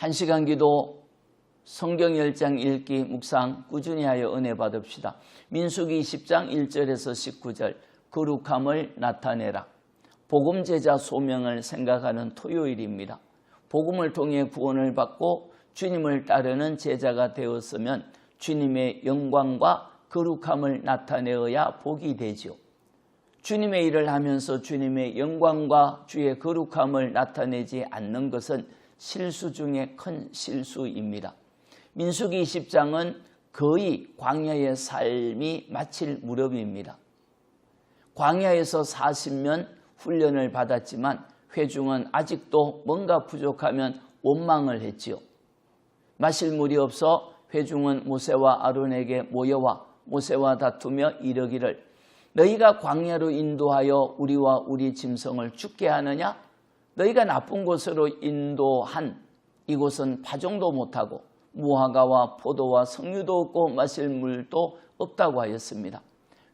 한시간 기도 성경 10장 읽기 묵상 꾸준히 하여 은혜 받읍시다. 민수기 20장 1절에서 19절 거룩함을 나타내라. 복음 제자 소명을 생각하는 토요일입니다. 복음을 통해 구원을 받고 주님을 따르는 제자가 되었으면 주님의 영광과 거룩함을 나타내어야 복이 되지요. 주님의 일을 하면서 주님의 영광과 주의 거룩함을 나타내지 않는 것은 실수 중에 큰 실수입니다. 민수기 20장은 거의 광야의 삶이 마칠 무렵입니다. 광야에서 40년 훈련을 받았지만 회중은 아직도 뭔가 부족하면 원망을 했지요. 마실 물이 없어 회중은 모세와 아론에게 모여와 모세와 다투며 이르기를 너희가 광야로 인도하여 우리와 우리 짐승을 죽게 하느냐? 너희가 나쁜 곳으로 인도한 이곳은 파종도 못하고 무화과와 포도와 석류도 없고 마실 물도 없다고 하였습니다.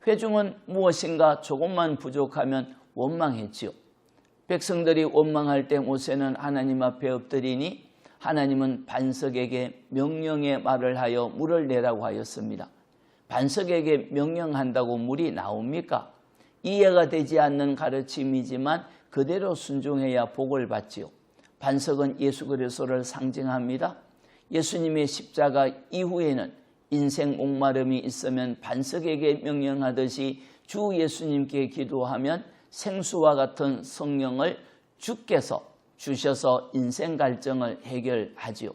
회중은 무엇인가 조금만 부족하면 원망했지요. 백성들이 원망할 때 모세는 하나님 앞에 엎드리니 하나님은 반석에게 명령의 말을 하여 물을 내라고 하였습니다. 반석에게 명령한다고 물이 나옵니까? 이해가 되지 않는 가르침이지만 그대로 순종해야 복을 받지요. 반석은 예수 그리스도를 상징합니다. 예수님의 십자가 이후에는 인생 목마름이 있으면 반석에게 명령하듯이 주 예수님께 기도하면 생수와 같은 성령을 주께서 주셔서 인생 갈증을 해결하지요.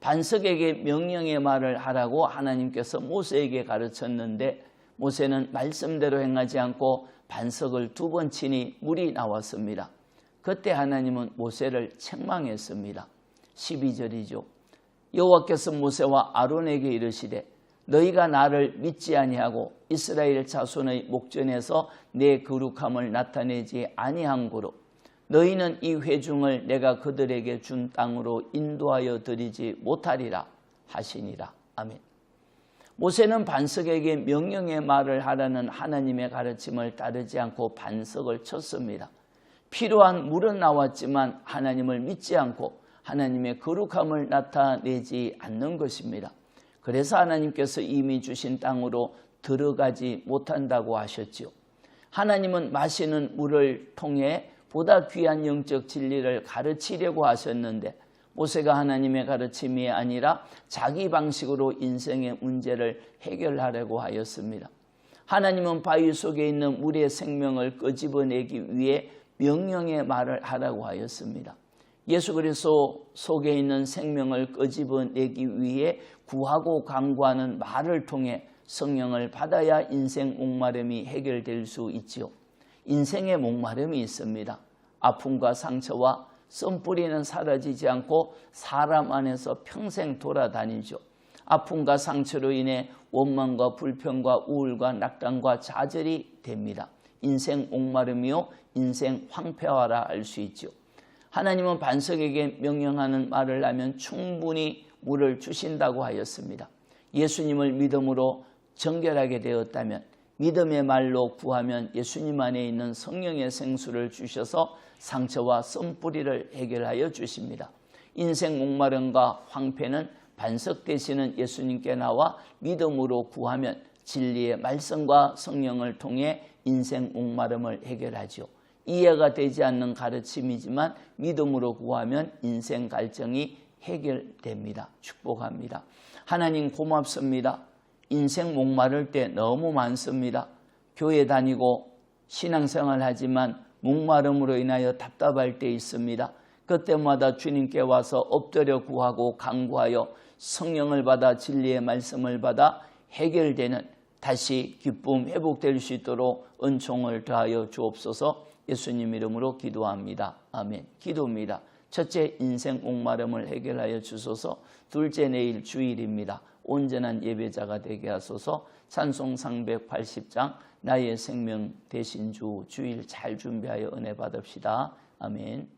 반석에게 명령의 말을 하라고 하나님께서 모세에게 가르쳤는데 모세는 말씀대로 행하지 않고 반석을 두 번 치니 물이 나왔습니다. 그때 하나님은 모세를 책망했습니다. 12절이죠. 여호와께서 모세와 아론에게 이르시되 너희가 나를 믿지 아니하고 이스라엘 자손의 목전에서 내 거룩함을 나타내지 아니한 고로 너희는 이 회중을 내가 그들에게 준 땅으로 인도하여 드리지 못하리라 하시니라. 아멘. 모세는 반석에게 명령의 말을 하라는 하나님의 가르침을 따르지 않고 반석을 쳤습니다. 필요한 물은 나왔지만 하나님을 믿지 않고 하나님의 거룩함을 나타내지 않는 것입니다. 그래서 하나님께서 이미 주신 땅으로 들어가지 못한다고 하셨지요. 하나님은 마시는 물을 통해 보다 귀한 영적 진리를 가르치려고 하셨는데 모세가 하나님의 가르침이 아니라 자기 방식으로 인생의 문제를 해결하려고 하였습니다. 하나님은 바위 속에 있는 물의 생명을 끄집어내기 위해 명령의 말을 하라고 하였습니다. 예수 그리스도 속에 있는 생명을 끄집어내기 위해 구하고 강구하는 말을 통해 성령을 받아야 인생 목마름이 해결될 수 있지요. 인생의 목마름이 있습니다. 아픔과 상처와 썸뿌리는 사라지지 않고 사람 안에서 평생 돌아다니죠. 아픔과 상처로 인해 원망과 불평과 우울과 낙담과 좌절이 됩니다. 인생 목마름이요 인생 황폐화라 할수 있죠. 하나님은 반석에게 명령하는 말을 하면 충분히 물을 주신다고 하였습니다. 예수님을 믿음으로 정결하게 되었다면 믿음의 말로 구하면 예수님 안에 있는 성령의 생수를 주셔서 상처와 썸뿌리를 해결하여 주십니다. 인생 목마름과 황폐는 반석 되시는 예수님께 나와 믿음으로 구하면 진리의 말씀과 성령을 통해 인생 목마름을 해결하죠. 이해가 되지 않는 가르침이지만 믿음으로 구하면 인생 갈증이 해결됩니다. 축복합니다. 하나님 고맙습니다. 인생 목마를 때 너무 많습니다. 교회 다니고 신앙생활 하지만 목마름으로 인하여 답답할 때 있습니다. 그때마다 주님께 와서 엎드려 구하고 강구하여 성령을 받아 진리의 말씀을 받아 해결되는 다시 기쁨 회복될 수 있도록 은총을 더하여 주옵소서 예수님 이름으로 기도합니다. 아멘. 기도입니다. 첫째 인생 목마름을 해결하여 주소서 둘째 내일 주일입니다. 온전한 예배자가 되게 하소서 찬송 380장 나의 생명 대신 주 주일 잘 준비하여 은혜 받읍시다. 아멘.